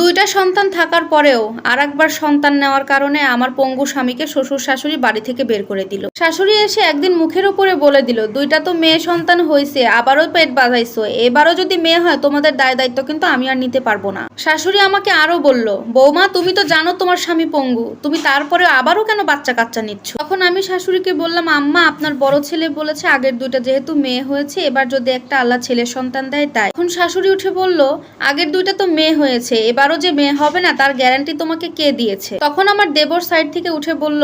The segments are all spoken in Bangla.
দুইটা সন্তান থাকার পরেও আর একবার সন্তান নেওয়ার কারণে আমার পঙ্গু স্বামীকে শ্বশুর শাশুড়ি বাড়ি থেকে বের করে দিল। শাশুড়ি এসে একদিন মুখের উপরে বলে দিল, দুইটা তো মেয়ে সন্তান হয়েছে আবারও পেট বাজাইছো এবারও যদি মেয়ে হয়, তোমাদের দায় দায়িত্ব কিন্তু আমি আর নিতে পারব না। শাশুড়ি আমাকে আরও বলল, বৌমা, তুমি তো জানো তোমার স্বামী পঙ্গু, তুমি তারপরে আবারও কেন বাচ্চা কাচ্চা নিচ্ছ? তখন আমি শাশুড়িকে বললাম, আম্মা, আপনার বড় ছেলে বলেছে আগের দুইটা যেহেতু মেয়ে হয়েছে, এবার যদি একটা আল্লাহ ছেলে সন্তান দেয় তাই। এখন শাশুড়ি উঠে বলল, আগের দুইটা তো মেয়ে হয়েছে এবারও যে মেয়ে হবে না, তার গ্যারান্টি তোমাকে কে দিয়েছে? তখন আমার দেবর সাইড থেকে উঠে বলল,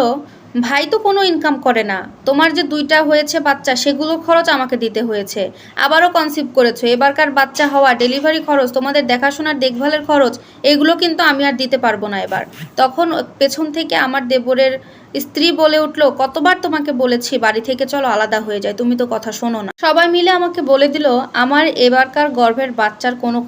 ভাই তো কোনো ইনকাম করে না। তোমার যে দুইটা হয়েছে বাচ্চা সেগুলো খরচ আমাকে দিতে হয়েছে। আবারও কনসিভ করেছ। এবারকার বাচ্চা হওয়া ডেলিভারি খরচ, তোমাদের দেখাশোনার দেখভালের খরচ, এগুলো কিন্তু আমি আর দিতে পারব না এবার। তখন পেছন থেকে আমার দেবরের স্ত্রী বলে উঠল, কতবার তোমাকে বলেছি, বাড়ি থেকে চলো, আলাদা হয়ে যায় তুমি তো কথা শোনো না। সবাই মিলে আমাকে বলে দিল, আমার এবারকার গর্ভের বাচ্চার কোনো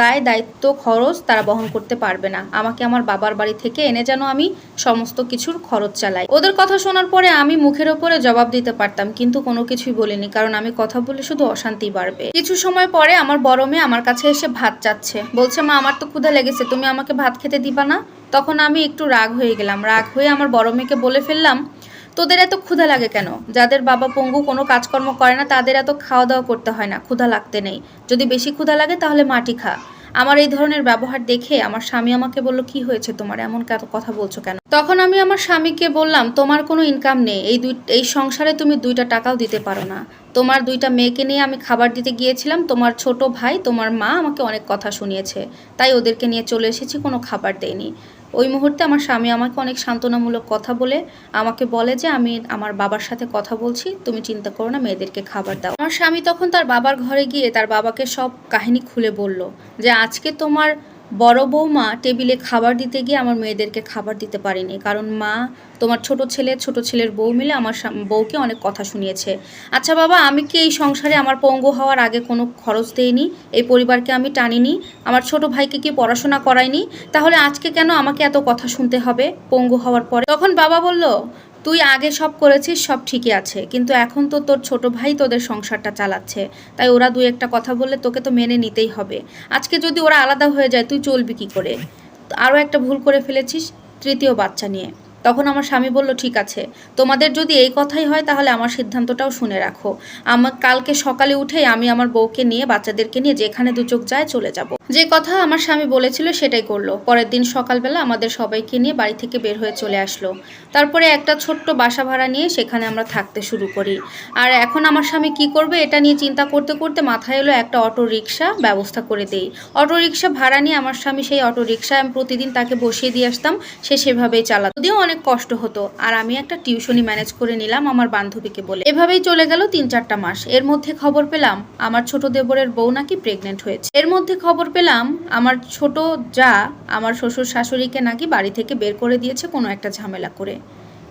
দায়, দায়িত্ব, খরচ তারা বহন করতে পারবে না। আমাকে আমার বাবার বাড়ি থেকে এনে যেন আমি সমস্ত কিছুর খরচ চালাই। ওদের কথা শোনার পরে আমি মুখের ওপরে জবাব দিতে পারতাম, কিন্তু কোনো কিছুই বলিনি, কারণ আমি কথা বলে শুধু অশান্তি বাড়বে। কিছু সময় পরে আমার বড় মেয়ে আমার কাছে এসে ভাত চাচ্ছে। বলছে, মা, আমার তো ক্ষুধা লেগেছে, তুমি আমাকে ভাত খেতে দিবা না? তখন আমি একটু রাগ হয়ে গেলাম। রাগ হয়ে আমার বড় মেয়েকে বলে ফেললাম তোদের এত ক্ষুধা লাগে কেন? যাদের বাবা পঙ্গু কোনো কাজকর্ম করে না, তাদের এত খাওয়া দাওয়া করতে হয় না, ক্ষুধা লাগতে নেই। যদি বেশি ক্ষুধা লাগে, তাহলে মাটি খা। আমার এই ধরনের ব্যবহার দেখে আমার স্বামী আমাকে বলল, কি হয়েছে তোমার? এমন কথা বলছো কেন? তখন আমি আমার স্বামীকে বললাম, তোমার কোনো ইনকাম নেই। এই দুই, এই সংসারে তুমি দুইটা টাকাও দিতে পারো না। তোমার দুইটা মেয়েকে নিয়ে আমি খাবার দিতে গিয়েছিলাম। তোমার ছোট ভাই, তোমার মা আমাকে অনেক কথা শুনিয়েছে। তাই ওদেরকে নিয়ে চলে এসেছি, কোনো খাবার দেয়নি। ওই মুহূর্তে আমার স্বামী আমাকে অনেক সান্ত্বনামূলক কথা বলে, আমাকে বলে যে আমি আমার বাবার সাথে কথা বলছি, তুমি চিন্তা করো না, মেয়েদেরকে খাবার দাও। আমার স্বামী তখন তার বাবার ঘরে গিয়ে তার বাবাকে সব কাহিনী খুলে বলল যে, আজকে তোমার বড় বৌমা টেবিলে খাবার দিতে গিয়ে আমার মেয়েদেরকে খাবার দিতে পারিনি। কারণ মা, তোমার ছোট ছেলে, ছোট ছেলের বউ মিলে আমার বউকে অনেক কথা শুনিয়েছে। আচ্ছা বাবা, আমি কি এই সংসারে আমার পঙ্গু হওয়ার আগে কোনো খরচ দেইনি? এই পরিবারকে আমি টানিনি? আমার ছোট ভাইকে কি পড়াশোনা করাইনি তাহলে আজকে কেন আমাকে এত কথা শুনতে হবে? পঙ্গু হওয়ার পরে। তখন বাবা বলল তুই আগে সব করেছিস, সব ঠিকই আছে। কিন্তু এখন তো তোর ছোট ভাই তোদের সংসারটা চালাচ্ছে। তাই ওরা দুই একটা কথা বললে তোকে তো মেনে নিতেই হবে। আজকে যদি ওরা আলাদা হয়ে যায়, তুই চলবি কি করে? আরও একটা ভুল করে ফেলেছিস, তৃতীয় বাচ্চা নিয়ে। তখন আমার স্বামী বলল, ঠিক আছে। তোমাদের যদি এই কথাই হয়, তাহলে আমার সিদ্ধান্তটাও শুনে রাখো। আমার কালকে সকালে উঠেই আমি আমার বউকে নিয়ে, বাচ্চাদেরকে নিয়ে যেখানে দু চোখ যায় চলে যাব। যে কথা আমার স্বামী বলেছিল, সেটাই করল। পরের দিন সকালবেলা আমাদের সবাইকে নিয়ে বাড়ি থেকে বের হয়ে চলে আসলো। তারপরে একটা ছোট্ট বাসা ভাড়া নিয়ে সেখানে আমরা থাকতে শুরু করি। আর এখন আমার স্বামী কি করবে, এটা নিয়ে চিন্তা করতে করতে মাথায় এলো একটা অটো রিক্সা ব্যবস্থা করে দেই। অটো রিক্সা ভাড়া নিয়ে আমার স্বামী সেই অটো রিক্সায় আমি প্রতিদিন তাকে বসিয়ে দিয়ে আসতাম, সে সেভাবেই চালাত। যদিও অনেক কষ্ট হতো আর আমি একটা টিউশনি ম্যানেজ করে নিলাম আমার বান্ধবীকে বলে। এভাবেই চলে গেল তিন চারটা মাস। এর মধ্যে খবর পেলাম, আমার ছোট দেবরের বউ নাকি প্রেগনেন্ট হয়েছে। এর মধ্যে খবর পেলাম, আমার ছোট যা আমার শ্বশুর শাশুড়িকে নাকি বাড়ি থেকে বের করে দিয়েছে কোনো একটা ঝামেলা করে।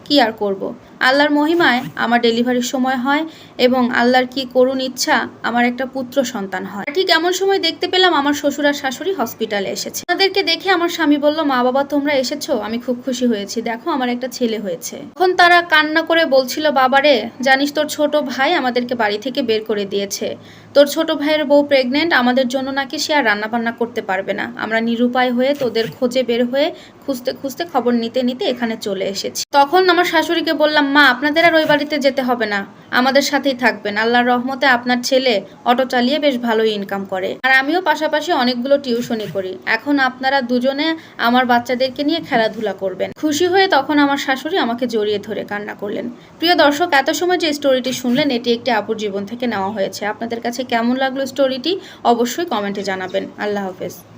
কি আর করব। আল্লাহর মহিমায় আমার ডেলিভারির সময় হয় এবং আল্লাহর কি করুণ ইচ্ছা আমার একটা পুত্র সন্তান হয়। ঠিক এমন সময় দেখতে পেলাম আমার শ্বশুর আর শাশুড়ি হসপিটালে এসেছে। তাদেরকে দেখে আমার স্বামী বলল, মা বাবা, তোমরা এসেছ? আমি খুব খুশি হয়েছি। দেখো, আমার একটা ছেলে হয়েছে। তখন তারা কান্না করে বলছিল, বাবারে, জানিস তোর ছোট ভাই আমাদেরকে বাড়ি থেকে বের করে দিয়েছে। তোর ছোট ভাইয়ের বউ প্রেগনেন্ট আমাদের জন্য নাকি সে আর রান্না বান্না করতে পারবে না। আমরা নিরুপায় হয়ে তোদের খোঁজে বের হয়ে খুঁজতে খুঁজতে খবর নিতে নিতে এখানে চলে এসেছি। তখন আমার শাশুড়িকে বললাম মা, আপনাদের আর ওই বাড়িতে যেতে হবে না। আমাদের সাথেই থাকবেন। আল্লাহর রহমতে আপনার ছেলে অটো চালিয়ে বেশ ভালোই ইনকাম করে। আর আমিও পাশাপাশি অনেকগুলো টিউশনি করি। এখন আপনারা দুজনে আমার বাচ্চাদেরকে নিয়ে খেলাধুলা করবেন। খুশি হয়ে তখন আমার শাশুড়ি আমাকে জড়িয়ে ধরে কান্না করলেন। প্রিয় দর্শক, এত সময় যে স্টোরিটি শুনলেন, এটি একটি আপুর জীবন থেকে নেওয়া হয়েছে। আপনাদের কাছে কেমন লাগল স্টোরিটি অবশ্যই কমেন্টে জানাবেন। আল্লাহ হাফেজ।